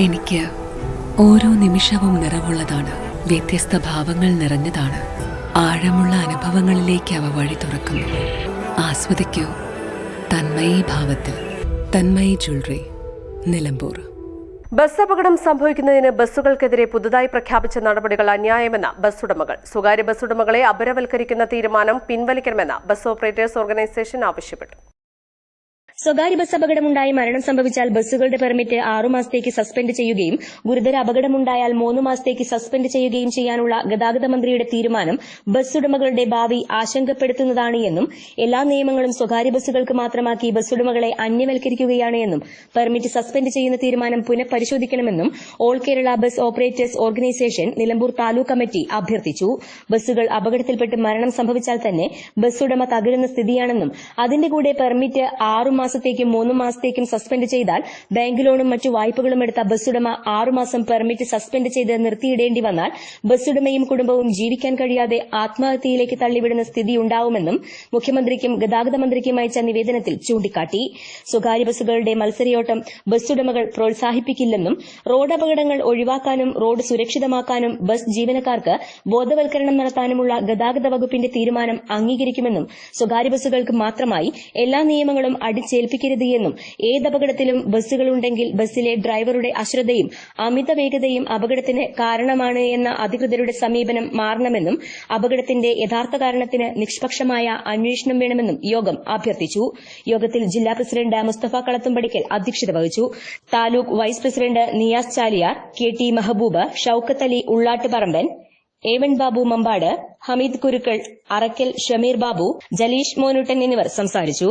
എനിക്ക് ഓരോ നിമിഷവും നിറവുള്ളതാണ്. വ്യത്യസ്ത ഭാവങ്ങൾ നിറഞ്ഞതാണ്. ആഴമുള്ള അനുഭവങ്ങളിലേക്ക് അവ വഴി തുറക്കുന്നു. ആസ്വദിക്കൂ. തന്മയി ഭാവത്തിൽ. തന്മയി ജ്വല്ലറി. നിലമ്പൂർ. ബസ് അപകടം സംഭവിക്കുന്നതിന് ബസ്സുകൾക്കെതിരെ പുതുതായി പ്രഖ്യാപിച്ച നടപടികൾ അന്യായമെന്ന ബസ് ഉടമകൾ. സ്വകാര്യ ബസ് ഉടമകളെ അപരവൽക്കരിക്കുന്ന തീരുമാനം പിൻവലിക്കണമെന്ന് ബസ് ഓപ്പറേറ്റേഴ്സ് ഓർഗനൈസേഷൻ ആവശ്യപ്പെട്ടു. സ്വകാര്യ ബസ് അപകടമുണ്ടായി മരണം സംഭവിച്ചാൽ ബസ്സുകളുടെ പെർമിറ്റ് ആറുമാസത്തേക്ക് സസ്പെൻഡ് ചെയ്യുകയും ഗുരുതര അപകടമുണ്ടായാൽ മൂന്ന് മാസത്തേക്ക് സസ്പെൻഡ് ചെയ്യുകയും ചെയ്യാനുള്ള ഗതാഗത മന്ത്രിയുടെ തീരുമാനം ബസ് ഉടമകളുടെ ഭാവി ആശങ്കപ്പെടുത്തുന്നതാണ് എന്നും എല്ലാ നിയമങ്ങളും സ്വകാര്യ ബസ്സുകൾക്ക് മാത്രമാക്കി ബസ് ഉടമകളെ അന്യവൽക്കരിക്കുകയാണ് എന്നും പെർമിറ്റ് സസ്പെൻഡ് ചെയ്യുന്ന തീരുമാനം പുനഃപരിശോധിക്കണമെന്നും all Kerala bus operators organisation Nilambur taluk committee അഭ്യർത്ഥിച്ചു. ബസ്സുകൾ അപകടത്തിൽപ്പെട്ട് മരണം സംഭവിച്ചാൽ തന്നെ ബസ് ഉടമ തകരുന്ന സ്ഥിതിയാണെന്നും അതിന്റെ കൂടെ പെർമിറ്റ് ആറു മാസത്തേക്കും മൂന്ന് മാസത്തേക്കും സസ്പെൻഡ് ചെയ്താൽ ബാങ്ക് ലോണും മറ്റു വായ്പകളും എടുത്ത ബസ് ഉടമ ആറുമാസം പെർമിറ്റ് സസ്പെൻഡ് ചെയ്ത് നിർത്തിയിടേണ്ടി വന്നാൽ ബസ് ഉടമയും കുടുംബവും ജീവിക്കാൻ കഴിയാതെ ആത്മഹത്യയിലേക്ക് തള്ളിവിടുന്ന സ്ഥിതി ഉണ്ടാവുമെന്നും മുഖ്യമന്ത്രിക്കും ഗതാഗത മന്ത്രിക്കും അയച്ച നിവേദനത്തിൽ ചൂണ്ടിക്കാട്ടി. സ്വകാര്യ ബസ്സുകളുടെ മത്സരയോട്ടം ബസ് ഉടമകൾ പ്രോത്സാഹിപ്പിക്കില്ലെന്നും റോഡ് അപകടങ്ങൾ ഒഴിവാക്കാനും റോഡ് സുരക്ഷിതമാക്കാനും ബസ് ജീവനക്കാർക്ക് ബോധവൽക്കരണം നടത്താനുമുള്ള ഗതാഗത വകുപ്പിന്റെ തീരുമാനം അംഗീകരിക്കുമെന്നും സ്വകാര്യ ബസ്സുകൾക്ക് മാത്രമായി എല്ലാ നിയമങ്ങളും അടിച്ചേൽപ്പിക്കരുത് എന്നും ഏതപകടത്തിലും ബസ്സുകളുണ്ടെങ്കിൽ ബസ്സിലെ ഡ്രൈവറുടെ അശ്രദ്ധയും അമിത വേഗതയും അപകടത്തിന് കാരണമാണ് എന്ന അധികൃതരുടെ സമീപനം മാറണമെന്നും അപകടത്തിന്റെ യഥാർത്ഥ കാരണത്തിന് നിഷ്പക്ഷമായ അന്വേഷണം വേണമെന്നും യോഗം അഭ്യർത്ഥിച്ചു. യോഗത്തിൽ ജില്ലാ പ്രസിഡന്റ് മുസ്തഫ കളത്തുംപടിക്കൽ അധ്യക്ഷത വഹിച്ചു. Taluk vice president Niyas Chaliyar K T Mehboob Shoukath Ali Ullattuparamban ഏവൻ Babu Mambad Hameed Kurukkal Arakkal Shameer Babu Jaleesh Monuttan എന്നിവർ സംസാരിച്ചു.